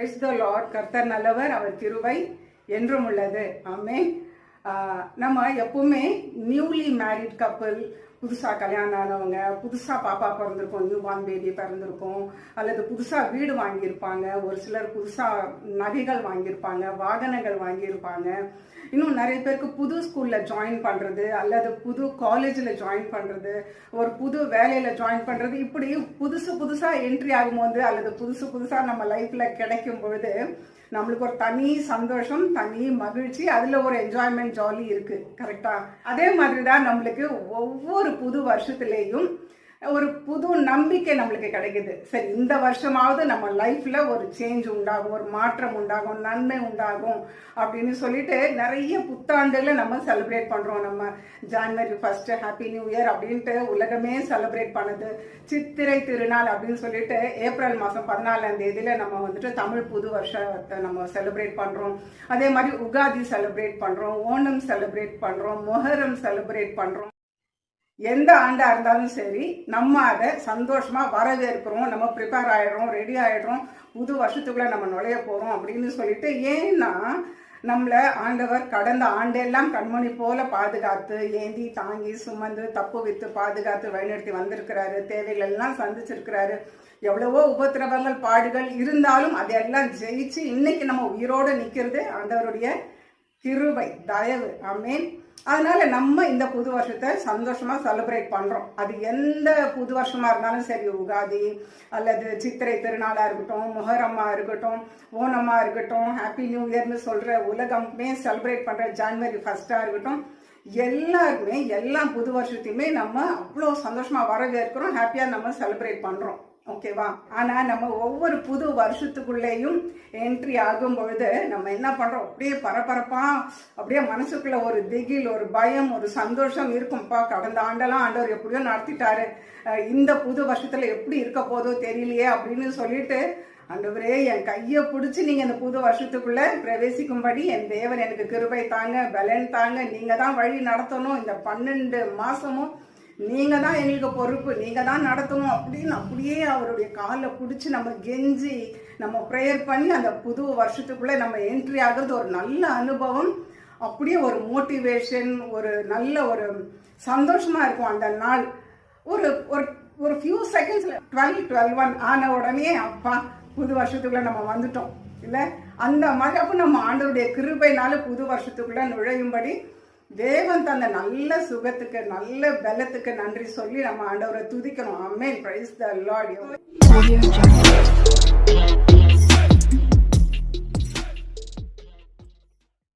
Praise the Lord கர்த்தர் நல்லவர் அவர் திருவை என்றும் உள்ளது. ஆமே நம்ம எப்பவுமே நியூலி மேரிட் கப்பல் புதுசாக கல்யாணம் ஆனவங்க புதுசாக பாப்பா பிறந்திருக்கும் நியூ பார்ன் பேபி பிறந்திருக்கும் அல்லது புதுசாக வீடு வாங்கியிருப்பாங்க ஒரு சிலர் புதுசாக நகைகள் வாங்கியிருப்பாங்க வாகனங்கள் வாங்கியிருப்பாங்க. இன்னும் நிறைய பேருக்கு புது ஸ்கூலில் ஜாயின் பண்ணுறது அல்லது புது காலேஜில் ஜாயின் பண்ணுறது ஒரு புது வேலையில் ஜாயின் பண்ணுறது இப்படி புதுசு புதுசாக என்ட்ரி ஆகும்போது அல்லது புதுசு புதுசாக நம்ம லைஃப்பில் கிடைக்கும் பொழுது நம்மளுக்கு ஒரு தனி சந்தோஷம் தனி மகிழ்ச்சி அதில் ஒரு என்ஜாய்மெண்ட் ஜாலி இருக்குது கரெக்டாக அதே மாதிரி தான் நம்மளுக்கு ஒவ்வொரு புது வருஷத்துலேயும் ஒரு புது நம்பிக்கை நம்மளுக்கு கிடைக்குது. சரி இந்த வருஷமாவது நம்ம லைஃப்ல ஒரு சேஞ்ச் உண்டாகும் ஒரு மாற்றம் உண்டாகும் நன்மை உண்டாகும் அப்படின்னு சொல்லிட்டு நிறைய புத்தாண்டுல நம்ம செலிப்ரேட் பண்றோம். நம்ம January first happy new year அப்படின்ட்டு உலகமே செலிப்ரேட் பண்ணுது. சித்திரை திருநாள் அப்படின்னு சொல்லிட்டு ஏப்ரல் மாசம் பதினாலாம் தேதியில நம்ம வந்துட்டு தமிழ் புது வருஷத்தை நம்ம செலிப்ரேட் பண்றோம். அதே மாதிரி உகாதி செலிப்ரேட் பண்றோம் ஓணம் செலிப்ரேட் பண்றோம் மொஹரம் செலிப்ரேட் பண்றோம். எந்த ஆண்டாக இருந்தாலும் சரி நம்ம அதை சந்தோஷமாக வரவேற்கிறோம் நம்ம ப்ரிப்பேர் ஆகிடுறோம் ரெடி ஆகிடுறோம் புது வருஷத்துக்குள்ளே நம்ம நுழைய போகிறோம் அப்படின்னு சொல்லிட்டு ஏன்னா நம்மளை ஆண்டவர் கடந்த ஆண்டெல்லாம் கண்மணி போல பாதுகாத்து ஏந்தி தாங்கி சுமந்து தப்பு வித்து பாதுகாத்து வழிநடத்தி வந்திருக்கிறாரு தேவைகள் எல்லாம் சந்திச்சிருக்கிறாரு. எவ்வளவோ உபத்திரவங்கள் பாடுகள் இருந்தாலும் அதையெல்லாம் ஜெயிச்சு இன்னைக்கு நம்ம உயிரோடு நிற்கிறது ஆண்டவருடைய கிருபை தயவு. ஆமேன். அதனால நம்ம இந்த புது வருஷத்தை சந்தோஷமா செலிப்ரேட் பண்றோம். அது எந்த புது வருஷமா இருந்தாலும் சரி உகாதி அல்லது சித்திரை திருநாளா இருக்கட்டும் முஹரமா இருக்கட்டும் ஓணமா இருக்கட்டும் ஹாப்பி நியூ இயர்னு சொல்ற உலகமே செலிப்ரேட் பண்ற ஜான்வரி ஃபர்ஸ்டா இருக்கட்டும் எல்லாருமே எல்லா புது வருஷத்தையுமே நம்ம அவ்வளோ சந்தோஷமா வரவேற்கிறோம் ஹாப்பியா நம்ம செலிப்ரேட் பண்றோம். ஓகேவா ஆனால் நம்ம ஒவ்வொரு புது வருஷத்துக்குள்ளேயும் என்ட்ரி ஆகும் பொழுது நம்ம என்ன பண்ணுறோம் அப்படியே பரபரப்பாக அப்படியே மனசுக்குள்ள ஒரு திகில் ஒரு பயம் ஒரு சந்தோஷம் இருக்கும்ப்பா கடந்த ஆண்டெல்லாம் ஆண்டவர் எப்படியோ நடத்திட்டாரு. இந்த புது வருஷத்தில் எப்படி இருக்க போதோ தெரியலையே அப்படின்னு சொல்லிட்டு ஆண்டவரே என் கையை பிடிச்சி நீங்கள் இந்த புது வருஷத்துக்குள்ள பிரவேசிக்கும்படி என் தேவன் எனக்கு கிருபை தாங்க பலன் தாங்க. நீங்கள் தான் வழி நடத்தணும். இந்த பன்னெண்டு மாதமும் நீங்க தான் எங்களுக்கு பொறுப்பு நீங்க தான் நடத்தணும் அப்படின்னு அப்படியே அவருடைய காலை பிடிச்சி நம்ம கெஞ்சி நம்ம ப்ரேயர் பண்ணி அந்த புது வருஷத்துக்குள்ளே நம்ம என்ட்ரி ஆகுறது ஒரு நல்ல அனுபவம். அப்படியே ஒரு மோட்டிவேஷன் ஒரு நல்ல ஒரு சந்தோஷமா இருக்கும் அந்த நாள். ஒரு ஒரு ஒரு ஃபியூ செகண்ட்ஸில் டுவெல் டுவெல் ஒன் ஆன உடனே அப்பா புது வருஷத்துக்குள்ள நம்ம வந்துட்டோம். இல்லை? அந்த மாதிரி அப்போ நம்ம ஆண்டவருடைய கிருபைனால புது வருஷத்துக்குள்ள நுழையும்படி தேவன் தந்த நல்ல சுகத்துக்கு நல்ல பலத்துக்கு நன்றி சொல்லி நம்ம ஆண்டவரை துதிக்கணும். Amen praise the Lord